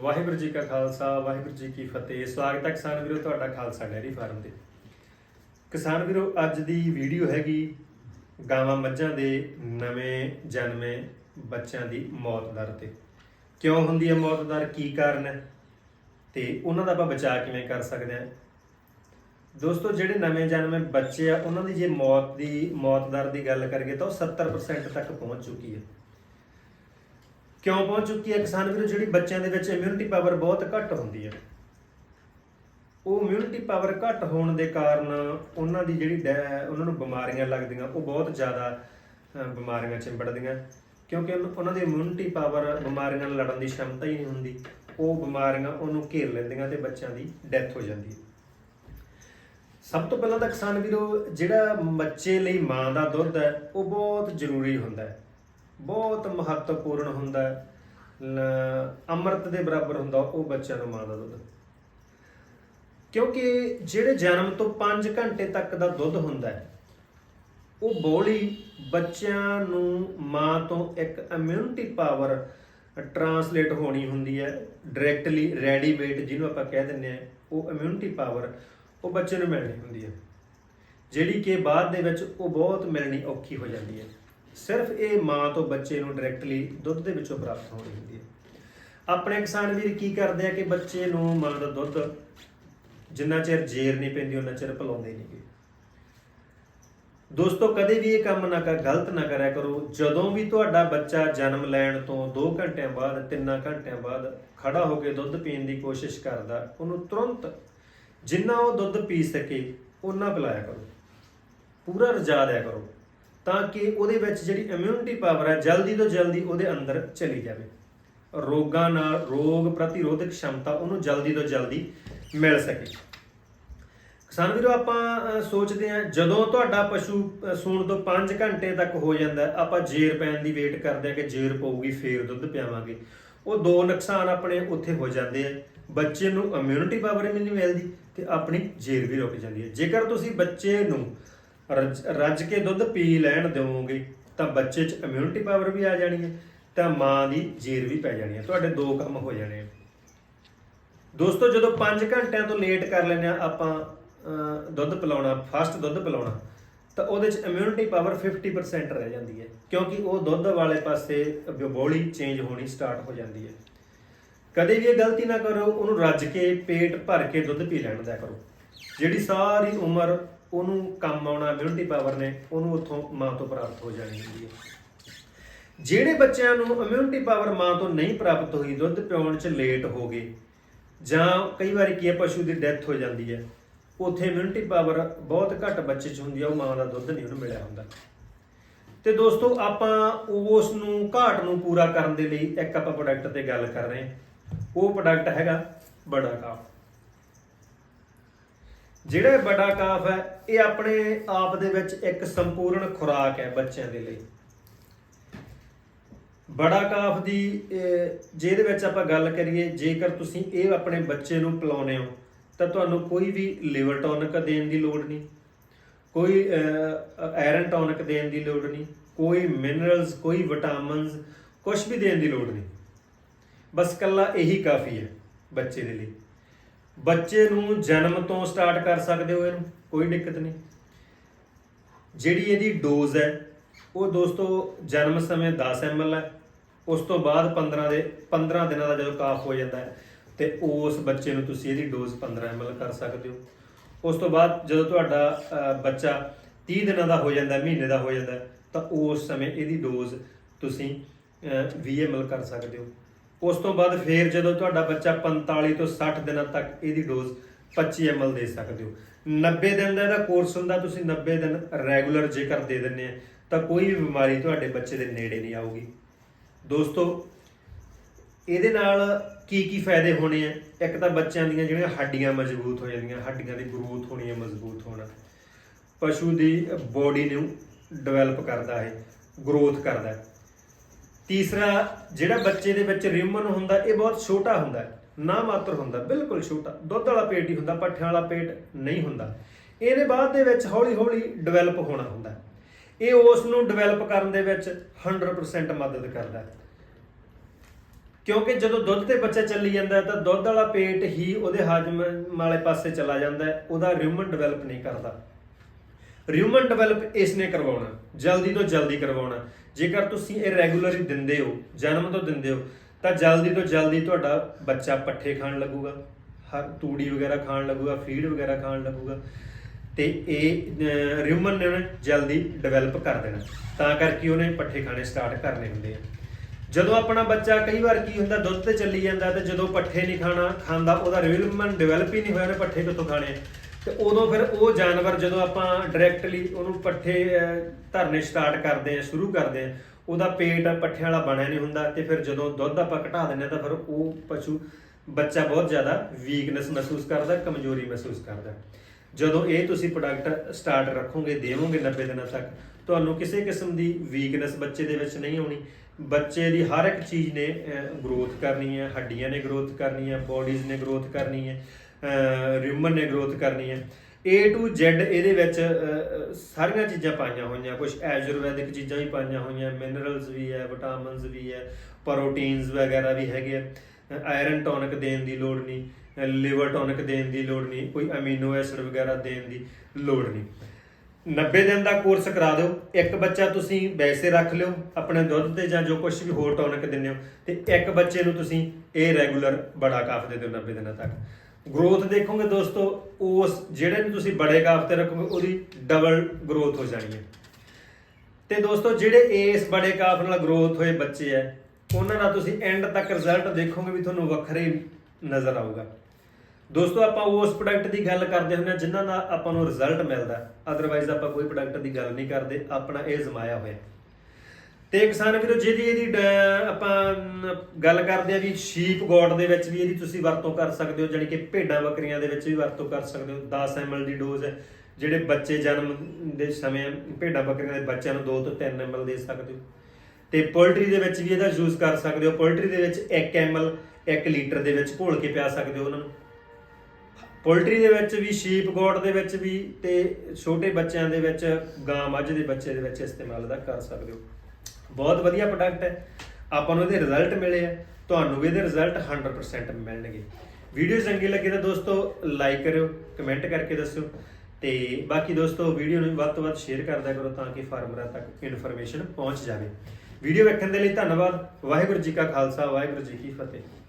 ਵਾਹਿਗੁਰੂ ਜੀ ਕਾ ਖਾਲਸਾ, ਵਾਹਿਗੁਰੂ ਜੀ ਕੀ ਫਤਿਹ। ਸਵਾਗਤ ਹੈ ਕਿਸਾਨ ਵੀਰੋ, ਤੁਹਾਡਾ ਖਾਲਸਾ ਡੈਰੀ ਫਾਰਮ ਤੇ। ਕਿਸਾਨ ਵੀਰੋ, ਅੱਜ ਦੀ ਵੀਡੀਓ ਹੈਗੀ ਗਾਵਾਂ ਮੱਝਾਂ ਦੇ ਨਵੇਂ ਜਨਮੇ ਬੱਚਿਆਂ ਦੀ ਮੌਤ ਦਰ ਤੇ। ਕਿਉਂ ਹੁੰਦੀ ਹੈ ਮੌਤ ਦਰ, ਕੀ ਕਾਰਨ ਹੈ? ਤੇ ਉਹਨਾਂ ਦਾ ਆਪਾਂ ਬਚਾਅ ਕਿਵੇਂ ਕਰ ਸਕਦੇ ਹਾਂ? ਦੋਸਤੋ, ਜਿਹੜੇ ਨਵੇਂ ਜਨਮੇ ਬੱਚੇ ਆ, ਉਹਨਾਂ ਦੀ ਜੇ ਮੌਤ ਦੀ, ਮੌਤ ਦਰ ਦੀ ਗੱਲ ਕਰੀਏ ਤਾਂ ਉਹ 70% ਤੱਕ ਪਹੁੰਚ ਚੁੱਕੀ ਹੈ। ਕਿਉਂ ਪਹੁੰਚ ਚੁੱਕੀ ਹੈ? ਕਿਸਾਨ ਵੀਰੋ, ਜਿਹੜੀ ਬੱਚਿਆਂ ਦੇ ਵਿੱਚ ਇਮਿਊਨਿਟੀ ਪਾਵਰ ਬਹੁਤ ਘੱਟ ਹੁੰਦੀ ਹੈ। ਉਹ ਇਮਿਊਨਿਟੀ ਪਾਵਰ ਘੱਟ ਹੋਣ ਦੇ ਕਾਰਨ ਉਹਨਾਂ ਦੀ ਜਿਹੜੀ ਡੈ- ਉਹਨਾਂ ਨੂੰ ਬਿਮਾਰੀਆਂ ਲੱਗਦੀਆਂ, ਉਹ ਬਹੁਤ ਜ਼ਿਆਦਾ ਬਿਮਾਰੀਆਂ ਚਿੰਬੜਦੀਆਂ। ਕਿਉਂਕਿ ਉਹਨਾਂ ਦੀ ਇਮਿਊਨਿਟੀ ਪਾਵਰ ਬਿਮਾਰੀਆਂ ਨਾਲ ਲੜਨ ਦੀ ਸ਼ਮਤਾ ਹੀ ਨਹੀਂ ਹੁੰਦੀ। ਉਹ ਬਿਮਾਰੀਆਂ ਉਹਨੂੰ ਘੇਰ ਲੈਂਦੀਆਂ ਤੇ ਬੱਚਿਆਂ ਦੀ ਡੈਥ ਹੋ ਜਾਂਦੀ ਹੈ। ਸਭ ਤੋਂ ਪਹਿਲਾਂ ਤਾਂ ਕਿਸਾਨ ਵੀਰੋ, ਜਿਹੜਾ ਬੱਚੇ ਲਈ ਮਾਂ ਦਾ ਦੁੱਧ ਹੈ, ਉਹ ਬਹੁਤ ਜ਼ਰੂਰੀ ਹੁੰਦਾ ਹੈ। ਬਹੁਤ ਮਹੱਤਵਪੂਰਨ ਹੁੰਦਾ ਹੈ। ਅੰਮ੍ਰਿਤ ਦੇ ਬਰਾਬਰ ਹੁੰਦਾ, ਉਹ ਬੱਚਿਆਂ ਨੂੰ ਮਾਂ ਦਾ ਦੁੱਧ। ਕਿਉਂਕਿ ਜਿਹੜੇ ਜਨਮ ਤੋਂ 5 ਘੰਟੇ ਤੱਕ ਦਾ ਦੁੱਧ ਹੁੰਦਾ ਹੈ, ਉਹ ਬੋਲੀ ਬੱਚਿਆਂ ਨੂੰ ਮਾਂ ਤੋਂ ਇੱਕ ਇਮਿਊਨਿਟੀ ਪਾਵਰ ਟਰਾਂਸਲੇਟ ਹੋਣੀ ਹੁੰਦੀ ਹੈ। ਡਾਇਰੈਕਟਲੀ ਰੈਡੀਮੇਡ ਜਿਹਨੂੰ ਆਪਾਂ ਕਹਿ ਦਿੰਦੇ ਆ ਉਹ ਇਮਿਊਨਿਟੀ ਪਾਵਰ ਉਹ ਬੱਚੇ ਨੂੰ ਮਿਲਣੀ ਹੁੰਦੀ ਹੈ। ਜਿਹੜੀ ਕਿ ਬਾਅਦ ਦੇ ਵਿੱਚ ਉਹ ਬਹੁਤ ਮਿਲਣੀ ਔਖੀ ਹੋ ਜਾਂਦੀ ਹੈ। ਸਿਰਫ ਇਹ ਮਾਂ ਤੋਂ ਬੱਚੇ ਨੂੰ ਡਾਇਰੈਕਟਲੀ ਦੁੱਧ ਦੇ ਵਿੱਚੋਂ ਪ੍ਰਾਪਤ ਹੋਣੀ ਹੁੰਦੀ ਹੈ। ਆਪਣੇ ਕਿਸਾਨ ਵੀਰ ਕੀ ਕਰਦੇ ਆ ਕਿ ਬੱਚੇ ਨੂੰ ਮਾਂ ਦਾ ਦੁੱਧ ਜਿੰਨਾ ਚਿਰ ਜੇਰ ਨਹੀਂ ਪੈਂਦੀ, ਉਹਨਾਂ ਚਿਰ ਪਿਲਾਉਂਦੇ ਨਹੀਂਗੇ ਦੋਸਤੋ, ਕਦੇ ਵੀ ਇਹ ਕੰਮ ਨਾ ਕਰ, ਗਲਤ ਨਾ ਕਰਿਆ ਕਰੋ। ਜਦੋਂ ਵੀ ਤੁਹਾਡਾ ਬੱਚਾ ਜਨਮ ਲੈਣ ਤੋਂ 2 ਘੰਟਿਆਂ ਬਾਅਦ 3 ਘੰਟਿਆਂ ਬਾਅਦ ਖੜਾ ਹੋ ਕੇ ਦੁੱਧ ਪੀਣ ਦੀ ਕੋਸ਼ਿਸ਼ ਕਰਦਾ, ਉਹਨੂੰ ਤੁਰੰਤ ਜਿੰਨਾ ਉਹ ਦੁੱਧ ਪੀ ਸਕੇ, ਉਹਨਾਂ ਪਿਲਾਇਆ ਕਰੋ। ਪੂਰਾ ਰਜਾ ਦਿਆ ਕਰੋ। ਤਾਂ ਕਿ ਉਹਦੇ ਵਿੱਚ ਜਿਹੜੀ ਇਮਿਊਨਿਟੀ ਪਾਵਰ ਹੈ, ਜਲਦੀ ਤੋਂ ਜਲਦੀ ਉਹਦੇ ਅੰਦਰ ਚਲੀ ਜਾਵੇ। ਰੋਗਾਂ ਨਾਲ, ਰੋਗ ਪ੍ਰਤੀਰੋਧਕ ਸ਼ਮਤਾ ਉਹਨੂੰ ਜਲਦੀ ਤੋਂ ਜਲਦੀ ਮਿਲ ਸਕੇ। ਕਿਸਾਨ ਵੀਰੋ, ਆਪਾਂ ਸੋਚਦੇ ਆ ਜਦੋਂ ਤੁਹਾਡਾ ਪਸ਼ੂ ਸੂਣ ਤੋਂ 5 ਘੰਟੇ ਤੱਕ ਹੋ ਜਾਂਦਾ ਆਪਾਂ ਜੇਰ ਪੈਣ ਦੀ ਵੇਟ ਕਰਦੇ ਆ ਕਿ ਜੇਰ ਪਊਗੀ, ਫੇਰ ਦੁੱਧ ਪਿਆਵਾਂਗੇ। ਉਹ ਦੋ ਨੁਕਸਾਨ ਆਪਣੇ ਉੱਥੇ ਹੋ ਜਾਂਦੇ ਆ। ਬੱਚੇ ਨੂੰ ਇਮਿਊਨਿਟੀ ਪਾਵਰ ਨਹੀਂ ਮਿਲਦੀ ਤੇ ਆਪਣੀ ਜੇਰ ਵੀ ਰੁਕ ਜਾਂਦੀ ਹੈ। ਜੇਕਰ ਤੁਸੀਂ ਬੱਚੇ ਨੂੰ ਰੱਜ ਰੱਜ ਕੇ ਦੁੱਧ ਪੀ ਲੈਣ ਦਿਓਗੇ, ਤਾਂ ਬੱਚੇ 'ਚ ਇਮਿਊਨਿਟੀ ਪਾਵਰ ਵੀ ਆ ਜਾਣੀ ਹੈ, ਤਾਂ ਮਾਂ ਦੀ ਜੀਰ ਵੀ ਪੈ ਜਾਣੀ ਹੈ। ਤੁਹਾਡੇ ਦੋ ਕੰਮ ਹੋ ਜਾਣੇ ਆ। ਦੋਸਤੋ, ਜਦੋਂ 5 ਘੰਟਿਆਂ ਤੋਂ ਲੇਟ ਕਰ ਲੈਂਦੇ ਆ ਆਪਾਂ ਦੁੱਧ ਪਿਲਾਉਣਾ ਫਸਟ ਦੁੱਧ ਪਿਲਾਉਣਾ, ਤਾਂ ਉਹਦੇ ਚ ਇਮਿਊਨਿਟੀ ਪਾਵਰ 50% ਰਹਿ ਜਾਂਦੀ ਹੈ, ਕਿਉਂਕਿ ਉਹ ਦੁੱਧ ਵਾਲੇ ਪਾਸੇ ਬੋਲੀ ਚੇਂਜ ਹੋਣੀ ਸਟਾਰਟ ਹੋ ਜਾਂਦੀ ਹੈ। ਕਦੇ ਵੀ ਇਹ ਗਲਤੀ ਨਾ ਕਰੋ, ਉਹਨੂੰ ਰੱਜ ਕੇ ਪੇਟ ਭਰ ਕੇ ਦੁੱਧ ਪੀ ਲੈਣ ਦਿਆ ਕਰੋ। ਜਿਹੜੀ ਸਾਰੀ ਉਮਰ ਉਹਨੂੰ ਕੰਮ ਆਉਣਾ ਇਮਿਊਨਿਟੀ ਪਾਵਰ ਨੇ, ਉਹਨੂੰ ਉੱਥੋਂ ਮਾਂ ਤੋਂ ਪ੍ਰਾਪਤ ਹੋ ਜਾਣੀ ਹੁੰਦੀ ਹੈ। ਜਿਹੜੇ ਬੱਚਿਆਂ ਨੂੰ ਇਮਿਊਨਿਟੀ ਪਾਵਰ ਮਾਂ ਤੋਂ ਨਹੀਂ ਪ੍ਰਾਪਤ ਹੋਈ, ਦੁੱਧ ਪਿਉਣ 'ਚ ਲੇਟ ਹੋ ਗਏ, ਜਾਂ ਕਈ ਵਾਰੀ ਕੀ ਹੈ, ਪਸ਼ੂ ਦੀ ਡੈਥ ਹੋ ਜਾਂਦੀ ਹੈ, ਉੱਥੇ ਇਮਿਊਨਿਟੀ ਪਾਵਰ ਬਹੁਤ ਘੱਟ ਬੱਚੇ 'ਚ ਹੁੰਦੀ ਹੈ ਉਹ ਮਾਂ ਦਾ ਦੁੱਧ ਨਹੀਂ ਉਹਨੂੰ ਮਿਲਿਆ ਹੁੰਦਾ। ਤੇ ਦੋਸਤੋ, ਆਪਾਂ ਉਸ ਨੂੰ, ਘਾਟ ਨੂੰ ਪੂਰਾ ਕਰਨ ਦੇ ਲਈ ਇੱਕ ਆਪਾਂ ਪ੍ਰੋਡਕਟ ਤੇ ਗੱਲ ਕਰ ਰਹੇ ਹਾਂ। ਉਹ ਪ੍ਰੋਡਕਟ ਹੈਗਾ ਬੜਾ ਕਾਫ ਜਿਹੜਾ ਇਹ ਬੜਾ ਕਾਫ ਹੈ, ਇਹ ਆਪਣੇ ਆਪ ਦੇ ਵਿੱਚ ਇੱਕ ਸੰਪੂਰਨ ਖੁਰਾਕ ਹੈ ਬੱਚਿਆਂ ਦੇ ਲਈ। ਬੜਾ ਕਾਫ ਦੀ ਜਿਹਦੇ ਵਿੱਚ ਆਪਾਂ ਗੱਲ ਕਰੀਏ, ਜੇਕਰ ਤੁਸੀਂ ਇਹ ਆਪਣੇ ਬੱਚੇ ਨੂੰ ਪਿਲਾਉਨੇ ਹੋ, ਤਾਂ ਤੁਹਾਨੂੰ ਕੋਈ ਵੀ ਲਿਵਰ ਟੌਨਿਕ ਦੇਣ ਦੀ ਲੋੜ ਨਹੀਂ। ਕੋਈ ਆਇਰਨ ਟੌਨਿਕ ਦੇਣ ਦੀ ਲੋੜ ਨਹੀਂ। ਕੋਈ ਮਿਨਰਲਸ ਕੋਈ ਵਿਟਾਮਿਨਸ ਕੁਝ ਵੀ ਦੇਣ ਦੀ ਲੋੜ ਨਹੀਂ। ਬਸ ਕੱਲਾ ਇਹੀ ਕਾਫੀ ਹੈ ਬੱਚੇ ਦੇ ਲਈ। ਬੱਚੇ ਨੂੰ ਜਨਮ ਤੋਂ ਸਟਾਰਟ ਕਰ ਸਕਦੇ ਹੋ ਇਹਨੂੰ ਕੋਈ ਦਿੱਕਤ ਨਹੀਂ। ਜਿਹੜੀ ਇਹਦੀ ਡੋਜ਼ ਹੈ ਉਹ ਦੋਸਤੋ ਜਨਮ ਸਮੇਂ 10 ml ਹੈ ਉਸ ਤੋਂ ਬਾਅਦ 15 ਦੇ 15 ਦਿਨਾਂ ਦਾ ਜਦੋਂ ਕਾਫ ਹੋ ਜਾਂਦਾ ਹੈ ਤੇ ਉਸ ਬੱਚੇ ਨੂੰ ਤੁਸੀਂ ਇਹਦੀ ਡੋਜ਼ 15 ml ਕਰ ਸਕਦੇ ਹੋ। ਉਸ ਤੋਂ ਬਾਅਦ ਜਦੋਂ ਤੁਹਾਡਾ ਬੱਚਾ 30 ਦਿਨਾਂ ਦਾ ਹੋ ਜਾਂਦਾ ਮਹੀਨੇ ਦਾ ਹੋ ਜਾਂਦਾ ਤਾਂ ਉਸ ਸਮੇਂ ਇਹਦੀ ਡੋਜ਼ ਤੁਸੀਂ ਅਹ, 20 ml ਕਰ ਸਕਦੇ ਹੋ। ਉਸ ਤੋਂ ਬਾਅਦ ਫੇਰ ਜਦੋਂ ਤੁਹਾਡਾ ਬੱਚਾ 45 ਤੋਂ 60 ਦਿਨਾਂ ਤੱਕ ਇਹਦੀ ਡੋਜ਼ 25 ml ਦੇ ਸਕਦੇ ਹੋ। 90 ਦਿਨ ਦਾ ਇਹਦਾ ਕੋਰਸ ਹੁੰਦਾ, ਤੁਸੀਂ 90 ਦਿਨ ਰੈਗੂਲਰ ਜੇਕਰ ਦੇ ਦਿੰਦੇ ਆ, ਤਾਂ ਕੋਈ ਵੀ ਬਿਮਾਰੀ ਤੁਹਾਡੇ ਬੱਚੇ ਦੇ ਨੇੜੇ ਨਹੀਂ ਆਊਗੀ। ਦੋਸਤੋ, ਇਹਦੇ ਨਾਲ ਕੀ ਕੀ ਫਾਇਦੇ ਹੋਣੇ ਆ? ਇੱਕ ਤਾਂ ਬੱਚਿਆਂ ਦੀਆਂ ਜਿਹੜੀਆਂ ਹੱਡੀਆਂ ਮਜ਼ਬੂਤ ਹੋ ਜਾਂਦੀਆਂ, ਹੱਡੀਆਂ ਦੀ ਗਰੋਥ ਹੋਣੀ ਹੈ ਮਜ਼ਬੂਤ ਹੋਣਾ। ਪਸ਼ੂ ਦੀ ਬੋਡੀ ਨੂੰ ਡਿਵੈਲਪ ਕਰਦਾ ਹੈ ਗਰੋਥ ਕਰਦਾ ਹੈ। ਤੀਸਰਾ, ਜਿਹੜਾ ਬੱਚੇ ਦੇ ਵਿੱਚ ਰਿਮਨ ਹੁੰਦਾ, ਇਹ ਬਹੁਤ ਛੋਟਾ ਹੁੰਦਾ ਨਾ ਮਾਤਰ ਹੁੰਦਾ, ਬਿਲਕੁਲ ਛੋਟਾ। ਦੁੱਧ ਵਾਲਾ ਪੇਟ ਹੀ ਹੁੰਦਾ, ਪੱਠਿਆਂ ਵਾਲਾ ਪੇਟ ਨਹੀਂ ਹੁੰਦਾ। ਇਹਦੇ ਬਾਅਦ ਦੇ ਵਿੱਚ ਹੌਲੀ ਹੌਲੀ ਡਿਵੈਲਪ ਹੋਣਾ ਹੁੰਦਾ ਇਹ ਉਸ ਨੂੰ ਡਿਵੈਲਪ ਕਰਨ ਦੇ ਵਿੱਚ 100% ਮਦਦ ਕਰਦਾ ਕਿਉਂਕਿ ਜਦੋਂ ਦੁੱਧ ਤੇ ਬੱਚਾ ਚੱਲੀ ਜਾਂਦਾ ਤਾਂ ਦੁੱਧ ਵਾਲਾ ਪੇਟ ਹੀ ਉਹਦੇ ਹਾਜਮ ਵਾਲੇ ਪਾਸੇ ਚਲਾ ਜਾਂਦਾ ਉਹਦਾ ਰਿਊਮਨ ਡਿਵੈਲਪ ਨਹੀਂ ਕਰਦਾ। ਰਿਊਮਨ ਡਿਵੈਲਪ ਇਸ ਨੇ ਕਰਵਾਉਣਾ, ਜਲਦੀ ਤੋਂ ਜਲਦੀ ਕਰਵਾਉਣਾ। ਜੇਕਰ ਤੁਸੀਂ ਇਹ ਰੈਗੂਲਰਲੀ ਦਿੰਦੇ ਹੋ, ਜਨਮ ਤੋਂ ਦਿੰਦੇ ਹੋ, ਤਾਂ ਜਲਦੀ ਤੋਂ ਜਲਦੀ ਤੁਹਾਡਾ ਬੱਚਾ ਪੱਠੇ ਖਾਣ ਲੱਗੂਗਾ, ਹਰ ਤੂੜੀ ਵਗੈਰਾ ਖਾਣ ਲੱਗੂਗਾ, ਫੀਡ ਵਗੈਰਾ ਖਾਣ ਲੱਗੂਗਾ, ਤੇ ਇਹ ਰਿਊਮਨ ਨੇ ਉਹਨੇ ਜਲਦੀ ਡਿਵੈਲਪ ਕਰ ਦੇਣਾ। ਤਾਂ ਕਰਕੇ ਉਹਨੇ ਪੱਠੇ ਖਾਣੇ ਸਟਾਰਟ ਕਰਨੇ ਹੁੰਦੇ ਆ। ਜਦੋਂ ਆਪਣਾ ਬੱਚਾ ਕਈ ਵਾਰ ਕੀ ਹੁੰਦਾ, ਦੁੱਧ ਤੇ ਚੱਲੀ ਜਾਂਦਾ, ਤੇ ਜਦੋਂ ਪੱਠੇ ਨਹੀਂ ਖਾਣਾ, ਖਾਂਦਾ, ਉਹਦਾ ਰਿਵਲਮੈਂਟ ਡਿਵੈਲਪ ਹੀ ਨਹੀਂ ਹੋਇਆ, ਉਹਨੇ ਪੱਠੇ ਕਿੱਥੋਂ ਖਾਣੇ ਤੇ ਉਦੋਂ ਫਿਰ ਉਹ ਜਾਨਵਰ ਜਦੋਂ ਆਪਾਂ ਡਾਇਰੈਕਟਲੀ ਉਹਨੂੰ ਪੱਠੇ ਧਰਨੇ ਸਟਾਰਟ ਕਰਦੇ ਆ, ਸ਼ੁਰੂ ਕਰਦੇ ਆ, ਉਹਦਾ ਪੇਟ ਪੱਠਿਆਂ ਵਾਲਾ ਬਣਿਆ ਨਹੀਂ ਹੁੰਦਾ ਤੇ ਫਿਰ ਜਦੋਂ ਦੁੱਧ ਆਪਾਂ ਘਟਾ ਦਿੰਦੇ ਆ ਤਾਂ ਫਿਰ ਉਹ ਪਸ਼ੂ, ਬੱਚਾ ਬਹੁਤ ਜ਼ਿਆਦਾ ਵੀਕਨੈਸ ਮਹਿਸੂਸ ਕਰਦਾ, ਕਮਜ਼ੋਰੀ ਮਹਿਸੂਸ ਕਰਦਾ। ਜਦੋਂ ਇਹ ਤੁਸੀਂ ਪ੍ਰੋਡਕਟ ਸਟਾਰਟ ਰੱਖੋਗੇ, ਦੇਵੋਗੇ 90 ਦਿਨਾਂ ਤੱਕ, ਤੁਹਾਨੂੰ ਕਿਸੇ ਕਿਸਮ ਦੀ ਵੀਕਨੈਸ ਬੱਚੇ ਦੇ ਵਿੱਚ ਨਹੀਂ ਆਉਣੀ। ਬੱਚੇ ਦੀ ਹਰ ਇੱਕ ਚੀਜ਼ ਨੇ ਗਰੋਥ ਕਰਨੀ ਹੈ, ਹੱਡੀਆਂ ਨੇ ਗਰੋਥ ਕਰਨੀ ਹੈ ਬੋਡੀਜ਼ ਨੇ ਗਰੋਥ ਕਰਨੀ ਹੈ। ਰਿਊਮਨ ਨੇ ਗਰੋਥ ਕਰਨੀ ਹੈ। A to Z ਇਹਦੇ ਵਿੱਚ ਸਾਰੀਆਂ ਚੀਜ਼ਾਂ ਪਾਈਆਂ ਹੋਈਆਂ। ਕੁਝ ਆਯੁਰਵੈਦਿਕ ਚੀਜ਼ਾਂ ਵੀ ਪਾਈਆਂ ਹੋਈਆਂ। ਮਿਨਰਲਸ ਵੀ ਹੈ ਵਿਟਾਮਿਨਸ ਵੀ ਹੈ ਪ੍ਰੋਟੀਨਸ ਵਗੈਰਾ ਵੀ ਹੈਗੇ ਆ। ਆਇਰਨ ਟੌਨਿਕ ਦੇਣ ਦੀ ਲੋੜ ਨਹੀਂ ਲਿਵਰ ਟੌਨਿਕ ਦੇਣ ਦੀ ਲੋੜ ਨਹੀਂ, ਕੋਈ ਅਮੀਨੋ ਐਸਿਡ ਵਗੈਰਾ ਦੇਣ ਦੀ ਲੋੜ ਨਹੀਂ। 90 ਦਿਨ ਦਾ ਕੋਰਸ ਕਰਾ ਦਿਓ। ਇੱਕ ਬੱਚਾ ਤੁਸੀਂ ਵੈਸੇ ਰੱਖ ਲਿਓ ਆਪਣੇ ਦੁੱਧ ਤੇ ਜਾਂ ਜੋ ਕੁਝ ਵੀ ਹੋਰ ਟੌਨਿਕ ਦਿੰਦੇ ਹੋ, ਤੇ ਇੱਕ ਬੱਚੇ ਨੂੰ ਤੁਸੀਂ ਇਹ ਰੈਗੂਲਰ ਬੜਾ ਕਾਫ ਦੇ ਦਿਓ 90 ਦਿਨਾਂ ਤੱਕ। ਗਰੋਥ ਦੇਖੋਗੇ ਦੋਸਤੋ, ਉਸ ਜਿਹੜੇ ਨੂੰ ਤੁਸੀਂ ਬੜੇ ਕਾਫ ਤੇ ਰੱਖੋਗੇ, ਉਹਦੀ ਡਬਲ ਗਰੋਥ ਹੋ ਜਾਣੀ ਹੈ। ਤੇ ਦੋਸਤੋ, ਜਿਹੜੇ ਇਸ ਬੜੇ ਕਾਫ ਨਾਲ ਗਰੋਥ ਹੋਏ ਬੱਚੇ ਐ ਉਹਨਾਂ ਦਾ ਤੁਸੀਂ ਐਂਡ ਤੱਕ ਰਿਜ਼ਲਟ ਦੇਖੋਗੇ ਵੀ ਤੁਹਾਨੂੰ ਵੱਖਰੇ ਨਜ਼ਰ ਆਊਗਾ। ਦੋਸਤੋ, ਆਪਾਂ ਉਸ ਪ੍ਰੋਡਕਟ ਦੀ ਗੱਲ ਕਰਦੇ ਹੁੰਦੇ ਹਾਂ, ਜਿਨ੍ਹਾਂ ਦਾ ਆਪਾਂ ਨੂੰ ਰਿਜ਼ਲਟ ਮਿਲਦਾ ਅਦਰਵਾਈਜ਼ ਆਪਾਂ ਕੋਈ ਪ੍ਰੋਡਕਟ ਦੀ ਗੱਲ ਨਹੀਂ ਕਰਦੇ, ਆਪਣਾ ਇਹ ਜ਼ਮਾਇਆ ਹੋਇਆ ਤੇ ਕਿਸਾਨ ਵੀਰੋ, ਜਿਹਦੀ ਇਹਦੀ ਡ- ਆਪਾਂ ਗੱਲ ਕਰਦੇ ਆ ਵੀ ਸ਼ੀਪ ਗੋਡ ਦੇ ਵਿੱਚ ਵੀ ਇਹਦੀ ਤੁਸੀਂ ਵਰਤੋਂ ਕਰ ਸਕਦੇ ਹੋ, ਜਾਣੀ ਕਿ ਭੇਡਾਂ ਬੱਕਰੀਆਂ ਦੇ ਵਿੱਚ ਵੀ ਵਰਤੋਂ ਕਰ ਸਕਦੇ ਹੋ। 10 ml ਦੀ ਡੋਜ਼ ਹੈ, ਜਿਹੜੇ ਬੱਚੇ ਜਨਮ ਦੇ ਸਮੇਂ ਭੇਡਾਂ ਬੱਕਰੀਆਂ ਦੇ ਬੱਚਿਆਂ ਨੂੰ 2 ਤੋਂ 3 ml ਦੇ ਸਕਦੇ ਹੋ। ਤੇ ਪੋਲਟਰੀ ਦੇ ਵਿੱਚ ਵੀ ਇਹਦਾ ਯੂਜ਼ ਕਰ ਸਕਦੇ ਹੋ। ਪੋਲਟਰੀ ਦੇ ਵਿੱਚ 1 ml 1 ਲੀਟਰ ਦੇ ਵਿੱਚ ਘੋਲ ਕੇ ਪਿਆ ਸਕਦੇ ਹੋ ਉਹਨਾਂ ਨੂੰ। ਪੋਲਟਰੀ ਦੇ ਵਿੱਚ ਵੀ ਸ਼ੀਪ ਗੋਡ ਦੇ ਵਿੱਚ ਵੀ ਤੇ ਛੋਟੇ ਬੱਚਿਆਂ ਦੇ ਵਿੱਚ ਗਾਂ ਮੱਝ ਦੇ ਬੱਚੇ ਦੇ ਵਿੱਚ ਇਸਤੇਮਾਲ ਦਾ ਕਰ ਸਕਦੇ ਹੋ। ਬਹੁਤ ਵਧੀਆ ਪ੍ਰੋਡਕਟ ਹੈ। ਆਪਾਂ ਨੂੰ ਇਹਦੇ ਰਿਜ਼ਲਟ ਮਿਲੇ ਆ। ਤੁਹਾਨੂੰ ਵੀ ਇਹਦੇ ਰਿਜ਼ਲਟ 100% ਮਿਲਣਗੇ। ਵੀਡੀਓ ਚੰਗੀ ਲੱਗੇ ਤਾਂ ਦੋਸਤੋ ਲਾਈਕ ਕਰਿਓ ਕਮੈਂਟ ਕਰਕੇ ਦੱਸਿਓ। ਤੇ ਬਾਕੀ ਦੋਸਤੋ ਵੀਡੀਓ ਨੂੰ ਵੱਧ ਤੋਂ ਵੱਧ ਸ਼ੇਅਰ ਕਰਦਾ ਕਰੋ ਤਾਂ ਕਿ ਫਾਰਮਰਾਂ ਤੱਕ ਇਨਫੋਰਮੇਸ਼ਨ ਪਹੁੰਚ ਜਾਵੇ। ਵੀਡੀਓ ਵੇਖਣ ਦੇ ਲਈ ਧੰਨਵਾਦ। ਵਾਹਿਗੁਰੂ ਜੀ ਕਾ ਖਾਲਸਾ, ਵਾਹਿਗੁਰੂ ਜੀ ਕੀ ਫਤਿਹ।